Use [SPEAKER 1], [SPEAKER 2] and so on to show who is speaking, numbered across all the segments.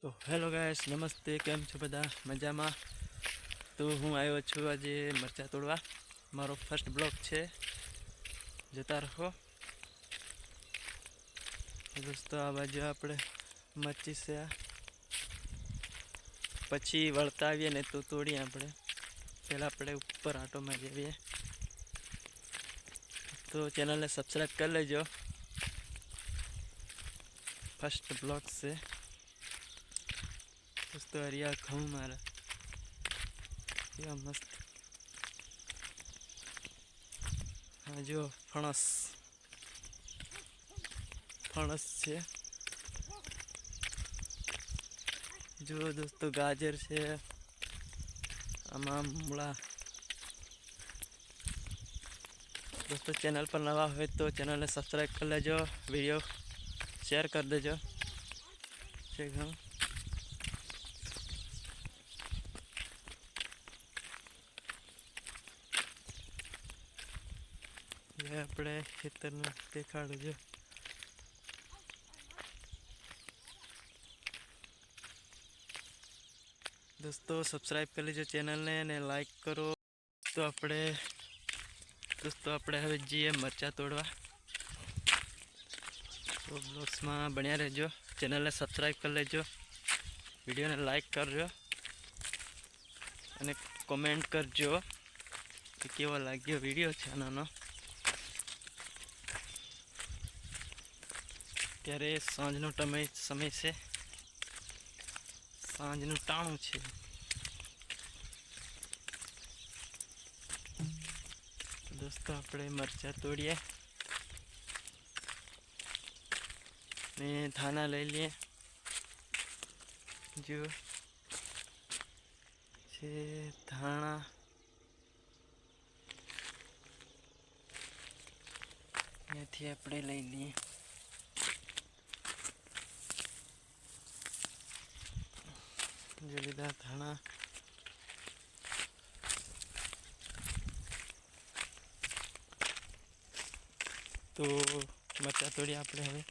[SPEAKER 1] તો hello guys નમસ્તે કેમ છો બધા મજામાં તો હું આવ્યો છું આજે મરચાં તોડવા મારો ફર્સ્ટ બ્લોક છે જતા રહો તો દોસ્તો આ બાજુ આપણે મરચી છે આ પછી વળતા આવીએ ને તો તોડીએ આપણે પહેલાં આપણે ઉપર આંટો મારી આવીએ તો ચેનલને સબસ્ક્રાઈબ કરી લેજો ફર્સ્ટ બ્લોગ છે દોસ્તો હરિયા ઘઉં મારા કેવા મસ્ત હા જો ફણસ ફણસ છે જો દોસ્તો ગાજર છે આમાં મૂળા દોસ્તો ચેનલ પર નવા હોય તો ચેનલને સબસ્ક્રાઈબ કરી લેજો વિડીયો શેર કરી દેજો છે ઘણું હવે આપણે ખેતરનું દેખાડું જો દોસ્તો સબસ્ક્રાઈબ કરી લેજો ચેનલને અને લાઈક કરો. તો આપણે, દોસ્તો, આપણે હવે જઈએ મરચાં તોડવા. તો બ્લોગ્સમાં બન્યા રહેજો. ચેનલને સબસ્ક્રાઈબ કરી લેજો. વિડીયોને લાઈક કરજો. અને કોમેન્ટ કરજો કે કેવો લાગ્યો વીડિયો છે નાનો ત્યારે સાંજનો સમય સમય છે. સાંજનું ટાણું છે. દોસ્તો, આપણે મરચાં તોડીએ. ને ધાના લઈ લઈએ. જો છે ધાણા. ત્યાંથી આપણે લઈ લઈએ. જે લીધા ધાણા તો મરચાં તોડીએ આપણે હવે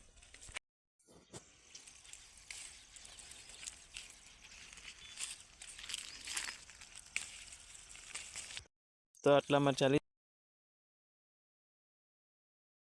[SPEAKER 1] તો આટલા મરચાં